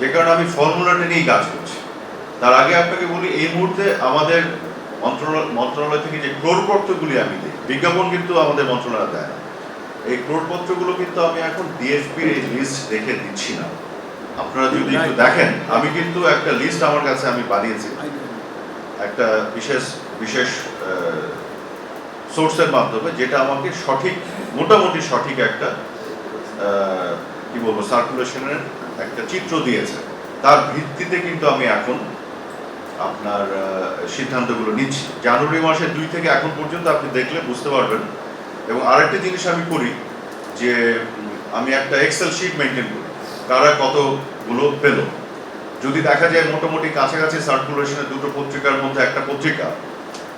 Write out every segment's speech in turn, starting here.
যে কারণে আমি ফর্মুলাটা নিয়েই কাজ করছি। তার আগে আপনাকে বলি, এই মুহূর্তে আমাদের মন্ত্রণালয় থেকে যে ক্রোড়পত্রগুলি আমি দিই, বিজ্ঞাপন কিন্তু আমাদের মন্ত্রণালয় দেয় না। এই ক্রোড়পত্রগুলো কিন্তু আমি এখন ডিএসপির এই লিস্ট দেখে দিচ্ছি না। আপনারা যদি একটু দেখেন, আমি কিন্তু একটা লিস্ট আমার কাছে আমি বানিয়েছি। একটা বিশেষ বিশেষ সোর্সের মাধ্যমে যেটা আমাকে সঠিক, মোটামুটি সঠিক একটা কি বলব সার্কুলেশনের একটা চিত্র দিয়েছে। তার ভিত্তিতে কিন্তু আমি এখন আপনার সিদ্ধান্তগুলো নিচ্ছি। জানুয়ারি মাসের দুই থেকে এখন পর্যন্ত আপনি দেখলে বুঝতে পারবেন। এবং আরেকটা জিনিস আমি করি যে আমি একটা এক্সেল শিট মেনটেন করি। কারা কতগুলো পেল। যদি দেখা যায় মোটামুটি কাছাকাছি সার্কুলেশনের দুটো পত্রিকার মধ্যে একটা পত্রিকা,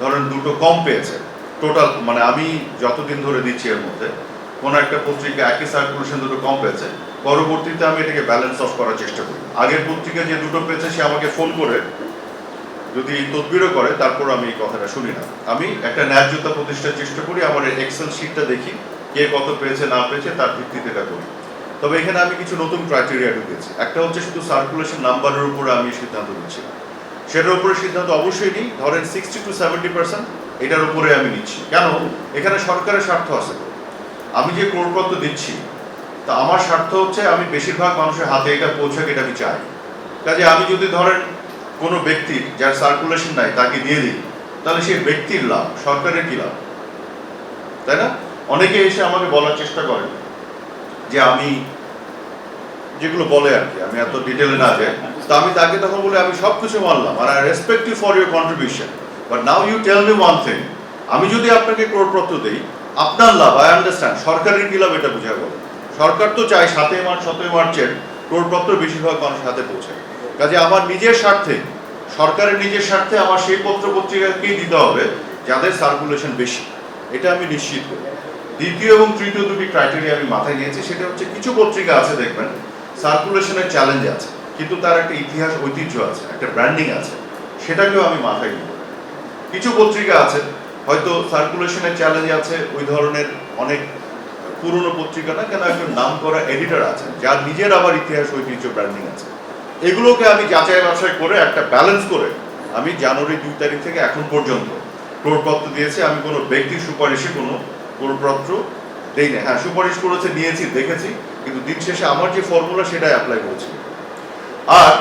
ধরেন দুটো কম পেয়েছে। টোটাল মানে আমি যতদিন ধরে দিচ্ছি এর মধ্যে, কোনো একটা পত্রিকা একই সার্কুলেশন দুটো কম পেয়েছে। পরবর্তীতে আমি এটাকে ব্যালেন্স অফ করার চেষ্টা করি। আগের পত্রিকা যে দুটো পেয়েছে সে আমাকে ফোন করে যদি তদবিরও করে, তারপর আমি এই কথাটা শুনি না। আমি একটা ন্যায্যতা প্রতিষ্ঠার চেষ্টা করি, আমার এক্সেল শিটটা দেখি, কে কত পেয়েছে না পেয়েছে তার ভিত্তিতে এটা করি। তবে এখানে আমি কিছু নতুন ক্রাইটেরিয়া ঢুকেছি। একটা হচ্ছে শুধু সার্কুলেশন নাম্বারের উপরে আমি সিদ্ধান্ত নিচ্ছি সেটার উপরে সিদ্ধান্ত অবশ্যই নিই। ধরেন সিক্সটি টু সেভেন্টি পার্সেন্ট এটার উপরে আমি নিচ্ছি। কেন? এখানে সরকারের স্বার্থ আছে। আমি যে ক্রোড়পত্র দিচ্ছি তা আমার স্বার্থ হচ্ছে আমি বেশিরভাগ মানুষের হাতে এটা পৌঁছাক, এটা আমি চাই। কাজে আমি যদি ধরেন কোনো ব্যক্তি যার সার্কুলেশন নাই, তাকে দিয়ে দিই, তাহলে সেই ব্যক্তির লাভ, সরকারের কি লাভ? তাই না? অনেকে এসে আমাকে বলার চেষ্টা করেন যে আমি যেগুলো বলে আর কি, আমি এত ডিটেলে না যাই। তো আমি তাকে তখন বলে, আমি সব কিছু মানলাম আর I respect you for your contribution but now you tell me one thing আমি যদি আপনাকে ক্রোড়পত্র দিই, আপনার লাভ আই আন্ডারস্ট্যান্ড সরকারের কি লাভ এটা বুঝা বলে সরকার তো চায় সাতই মার্চ সতই মার্চের ক্রোড়পত্র বেশিরভাগ মানুষ হাতে পৌঁছায়। কাজে আমার নিজের স্বার্থে, সরকারের নিজের স্বার্থে আমার সেই পত্র পত্রিকাকেই দিতে হবে যাদের সার্কুলেশন বেশি। এটা আমি নিশ্চিত করি। দ্বিতীয় এবং তৃতীয় দুটি ক্রাইটেরিয়া আমি মাথায় নিয়েছি, সেটা হচ্ছে কিছু পত্রিকা আছে দেখবেন সার্কুলেশনের চ্যালেঞ্জ আছে, কিন্তু তার একটা ইতিহাস, ঐতিহ্য আছে, একটা ব্র্যান্ডিং আছে, সেটাকেও আমি মাথায় নিব। কিছু পত্রিকা আছে, হয়তো সার্কুলেশনের চ্যালেঞ্জ আছে, ওই ধরনের অনেক পুরনো পত্রিকা না কেন একজন নাম করা এডিটর আছেন, যার নিজের আবার ইতিহাস ঐতিহ্য ব্র্যান্ডিং আছে। এগুলোকে আমি যাচাই বাছাই করে একটা ব্যালেন্স করে আমি জানুয়ারি দুই তারিখ থেকে এখন পর্যন্ত ক্রোড়পত্র দিয়েছি। আমি কোনো ব্যক্তির সুপারিশে কোনো ক্রোড়পত্র দেই না হ্যাঁ সুপারিশ করেছে, নিয়েছি, দেখেছি, কিন্তু দিন শেষে আমার যে ফর্মুলা সেটাই অ্যাপ্লাই করেছি আর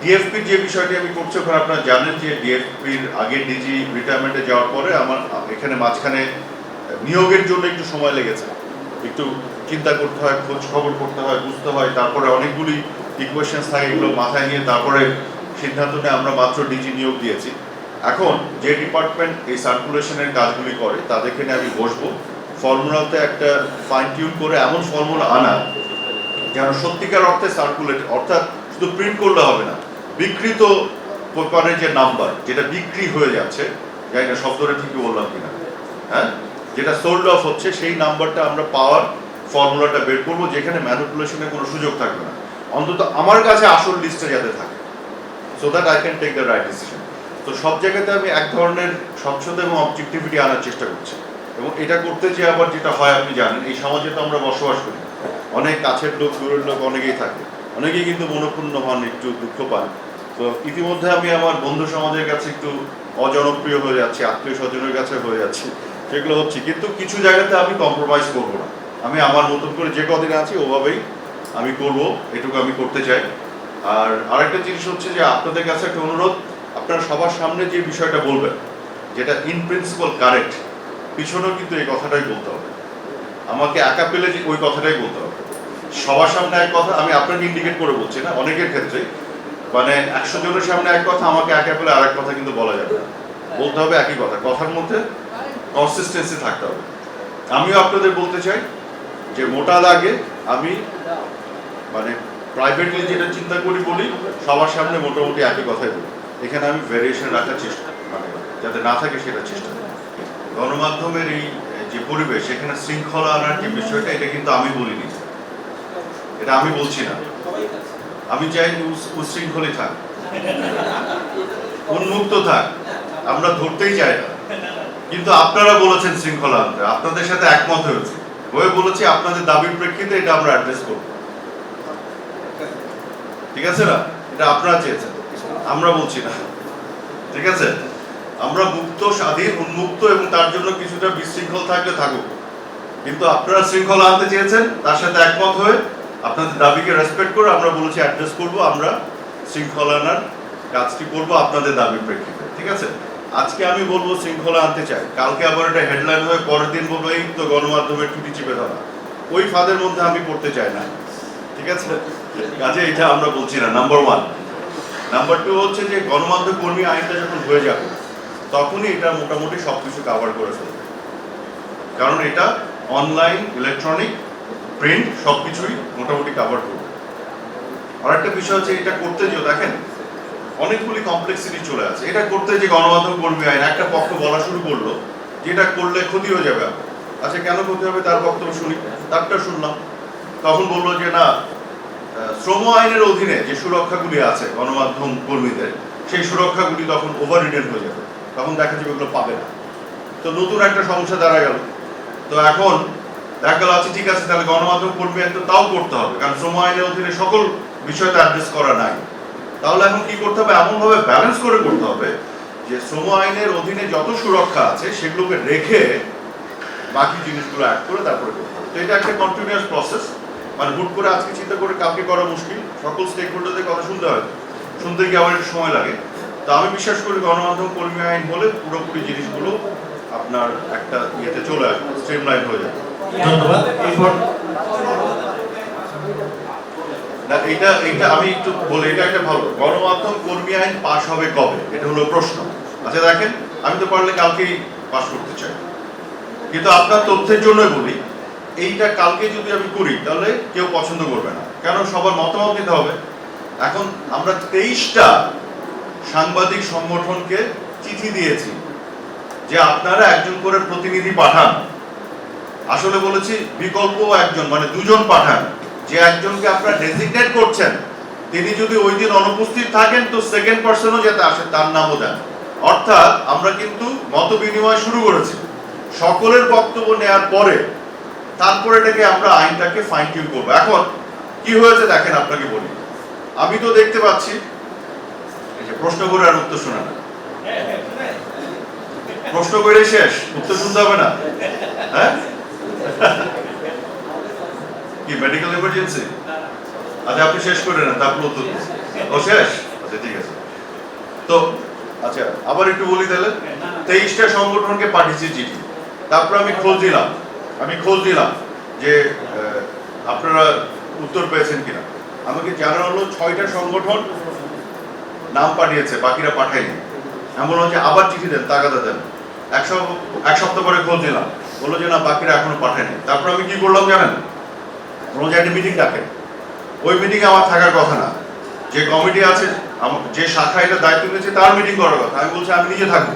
ডিএফপির যে বিষয়টি আমি করছি, ওখানে আপনারা জানেন যে ডিএফপির আগে ডিজি রিটায়ারমেন্টে যাওয়ার পরে আমার এখানে মাঝখানে নিয়োগের জন্য একটু সময় লেগেছে। একটু চিন্তা করতে হয়, খোঁজ খবর করতে হয়, বুঝতে হয়। তারপরে অনেকগুলি ইকুয়েশনস থাকে এগুলো মাথায় নিয়ে তারপরে সিদ্ধান্ত নিয়ে আমরা মাত্র ডিজি নিয়োগ দিয়েছি। এখন যে ডিপার্টমেন্ট এই সার্কুলেশনের কাজগুলি করে, তাদেরকে নিয়ে আমি বসবো। ফর্মুলাতে একটা ফাইন টিউন করে এমন ফর্মুলা আনা যেন সত্যিকার অর্থে সার্কুলেট অর্থাৎ শুধু প্রিন্ট করলে হবে না, বিকৃত পেপারের যে নাম্বার যেটা বিক্রি হয়ে যাচ্ছে, জানি না শব্দটা ঠিকই বললাম কিনা। হ্যাঁ? যেটা সোল্ড অফ হচ্ছে, সেই নাম্বারটা আমরা পাওয়ার ফর্মুলাটা বের করব, যেখানে ম্যানিপুলেশনের কোনো সুযোগ থাকবে না। অন্তত আমার কাছে আসল লিস্টটা যাতে থাকে so that I can take the right decision তো সব জায়গাতে আমি এক ধরনের স্বচ্ছতা এবং অবজেক্টিভিটি আনার চেষ্টা করছি। এবং এটা করতে যে আবার যেটা হয়, আপনি জানেন, এই সমাজে তো আমরা বসবাস করি। অনেক কাছের লোক, দূরের লোক অনেকেই থাকে। অনেকেই কিন্তু মনক্ষুণ্ণ হন, একটু দুঃখ পান। তো ইতিমধ্যে আমি আমার বন্ধু সমাজের কাছে একটু অজনপ্রিয় হয়ে যাচ্ছি আত্মীয় স্বজনের কাছে হয়ে যাচ্ছি। সেগুলো হচ্ছে, কিন্তু কিছু জায়গাতে আমি কম্প্রোমাইজ করব না। আমি আমার মতন করে যে কদিন আছি, ওভাবেই আমি করব, এটুকু আমি করতে চাই। আর আরেকটা জিনিস হচ্ছে যে, আপনাদের কাছে একটা অনুরোধ, আপনারা সবার সামনে যে বিষয়টা বলবেন, যেটা ইন প্রিন্সিপাল কারেক্ট পিছনেও কিন্তু এই কথাটাই বলতে হবে। আমাকে একা পেলে যে ওই কথাটাই বলতে হবে। সবার সামনে এক কথা, আমি আপনাকে ইন্ডিকেট করে বলছি না, অনেকের ক্ষেত্রে মানে একশো জনের সামনে এক কথা, আমাকে একা পেলে আরেক কথা কিন্তু বলা যাবে না। বলতে হবে একই কথা, কথার মধ্যে কনসিস্টেন্সি থাকতে হবে। আমিও আপনাদের বলতে চাই যে মোটা দাগে আমি মানে প্রাইভেটলি যেটা চিন্তা করি বলি, সবার সামনে মোটামুটি একই কথাই বলি। এখানে আমি ভেরিয়েশন রাখার চেষ্টা মানে যাতে না থাকে সেটা চেষ্টা করি। গণমাধ্যমের এই, যে পরিবেশ, এখানে শৃঙ্খলা আনার যে বিষয়টা, এটা কিন্তু আমি বলিনি। এটা আমি বলছি না। আমি চাই উচ্ছৃঙ্খলই থাক। উন্মুক্ত থাক। আমরা ধরতেই চাই না। কিন্তু আপনারা বলেছেন শৃঙ্খলা আনতে। আপনাদের সাথে একমত হয়েছে। হয়ে বলেছি, আপনাদের দাবির প্রেক্ষিতে এটা আমরা অ্যাড্রেস করব। ঠিক আছে না? এটা আপনারা চেয়েছেন। আমরা বলছি না। ঠিক আছে? আমরা মুক্ত স্বাধীন, উন্মুক্ত এবং তার জন্য কিছুটা বিশৃঙ্খল থাকলে থাকুক। কিন্তু আপনারা শৃঙ্খলা আনতে চেয়েছেন, তার সাথে একমত হয়ে আপনাদের দাবিকে রেসপেক্ট করে আমরা বলেছি অ্যাড্রেস করব, আমরা শৃঙ্খলা আনার কাজটি করব আপনাদের দাবির প্রেক্ষিতে। ঠিক আছে? আজকে আমি বলব শৃঙ্খলা আনতে চাই। কালকে আবার এটা হেডলাইন হয়ে পরের দিন বলব, এই তো গণমাধ্যমের টুটি চিপে ধরা। ওই ফাঁদের মধ্যে আমি পড়তে চাই না। ঠিক আছে? কাজে এটা আমরা বলছি না। নাম্বার ওয়ান নাম্বার টু হচ্ছে যে গণমাধ্যম কর্মী আইনটা যখন হয়ে যাবে, তখনই এটা মোটামুটি সব কিছু কাভার করে ফেলবে। কারণ এটা অনলাইন ইলেকট্রনিক প্রিন্ট সব কিছুই মোটামুটি কাভার করবে। আর একটা বিষয় হচ্ছে এটা করতে যে দেখেন অনেকগুলি কমপ্লেক্সিটি চলে আছে এটা করতে যে গণমাধ্যম কর্মী আইন, একটা পক্ষ বলা শুরু করল যে এটা করলে ক্ষতি হয়ে যাবে। আচ্ছা কেন ক্ষতি হবে? তার বক্তব্য শুনি। তারটা শুনলাম। তখন বলল যে, না শ্রম আইনের অধীনে যে সুরক্ষাগুলি আছে গণমাধ্যম কর্মীদের, সেই সুরক্ষাগুলি তখন ওভার রিডেন হয়ে যাবে। তখন দেখা যাবে ওগুলো পাবে না। তো নতুন একটা সমস্যা দাঁড়া গেল। তো এখন দেখা গেল আছে ঠিক আছে, তাহলে গণমাধ্যম কর্মী তো তাও করতে হবে, কারণ শ্রম আইনের অধীনে সকল বিষয় তো অ্যাড্রেস করা নাই। তাহলে এখন কি করতে হবে? এমনভাবে ব্যালেন্স করে করতে হবে যে শ্রম আইনের অধীনে যত সুরক্ষা আছে সেগুলোকে রেখে বাকি জিনিসগুলো অ্যাড করে তারপরে করতে হবে। তো এটা একটা কন্টিনিউয়াস প্রসেস মানে হুট করে আজকে চিন্তা করে কালকে করা মুশকিল। সকল স্টেক হোল্ডারদের কথা শুনতে হয়। শুনতে গিয়ে আবার একটু সময় লাগে। তো আমি বিশ্বাস করি গণমাধ্যম, কর্মী আইন হলে পুরোপুরি জিনিসগুলো আপনার একটা ইয়েতে চলে আসবে স্ট্রিমলাইন হয়ে যাবে। ধন্যবাদ। এরপর না, এটা এটা আমি একটু বলি, এটা একটা ভালো। গণমাধ্যম কর্মী আইন পাশ হবে কবে? এটা হলো প্রশ্ন। আচ্ছা দেখেন, আমি তো পারলে কালকেই পাশ করতে চাই। কিন্তু আপনার তথ্যের জন্যই বলি, এইটা কালকে যদি আমি করি, তাহলে কেউ পছন্দ করবে না। কেন? সবার মতামত দিতে হবে। এখন আমরা তেইশটা সাংবাদিক সংগঠনকে চিঠি দিয়েছি যে আপনারা একজন করে প্রতিনিধি পাঠান। আসলে বলেছি বিকল্প একজন মানে দুজন পাঠান। যে একজনকে আপনারা ডেজিগনেট করছেন, তিনি যদি ওই দিন অনুপস্থিত থাকেন, তো সেকেন্ড পার্সনও যাতে আসে, তার নামও দেন। অর্থাৎ আমরা কিন্তু মত বিনিময় শুরু করেছি। সকলের বক্তব্য নেয়ার পরে তারপরে এটাকে আমরা আইনটাকে ফাইন টিউন করব। এখন, কি হয়েছে দেখেন, আপনাকে বলি। আমি তো দেখতে পাচ্ছি প্রশ্ন করে আর উত্তর শোনা না। প্রশ্ন করে শেষ, উত্তর শুনতে হবে না। হ্যাঁ? কি মেডিকেল এমার্জেন্সি আচ্ছা আপনি শেষ করে নেন, তারপর উত্তর। ও, শেষ? আচ্ছা ঠিক আছে। তো আচ্ছা আবার একটু বলি তাহলে। তেইশটা সংগঠনকে পাঠিয়েছি চিঠি। তারপর আমি খোঁজ দিলাম আমি খোঁজ দিলাম যে আপনারা উত্তর পেয়েছেন কিনা। আমাকে জানা হলো ছয়টা সংগঠন নাম পাঠিয়েছে, বাকিরা পাঠায়নি। এমন হচ্ছে আবার চিঠি দেন, তাগাদা দেন। এক সপ্তাহ এক সপ্তাহ পরে খোঁজ দিলাম বলল যে, না, বাকিরা এখনও পাঠায়নি। তারপর আমি কি করলাম জানেন? রোজ একটা মিটিং ডাকে। ওই মিটিংয়ে আমার থাকার কথা না। যে কমিটি আছে যে শাখা এটা দায়িত্ব নিয়েছে, তার মিটিং করার কথা। আমি বলছি, আমি নিজে থাকব।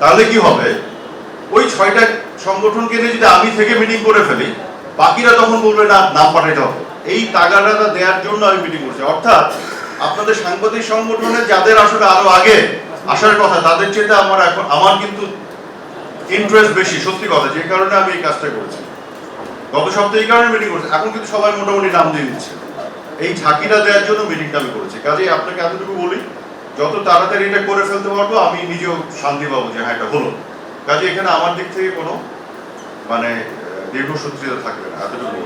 তাহলে কি হবে? ওই ছয়টা সংগঠনকে নিয়ে যদি আমি থেকে মিটিং করে ফেলি, বাকিরা তখন বলবে, না নাম পাঠাইতে হবে। এই তাগাদাটা দেওয়ার জন্য আমি মিটিং করছি। অর্থাৎ, আপনাদের সাংবাদিক সংগঠনে যাদের আসলে আরও আগে আসার কথা, তাদের চেয়ে আমার এখন, আমার কিন্তু ইন্টারেস্ট বেশি, সত্যি কথা, যে কারণে আমি এই কাজটা করেছি। গত সপ্তাহে এই কারণে মিটিং করেছে। এখন কিন্তু সবাই মোটামুটি নাম দিয়ে দিচ্ছে। এই ঝাঁকিটা দেওয়ার জন্য মিটিংটা আমি করেছি। কাজে আপনাকে এতটুকু বলি, যত তাড়াতাড়ি এটা করে ফেলতে পারব, আমি নিজেও শান্তি পাবো যে হ্যাঁ এটা হলো। কাজে এখানে আমার দিক থেকে কোনো মানে দীর্ঘসূত্রিতা থাকবে না, এতটুকু।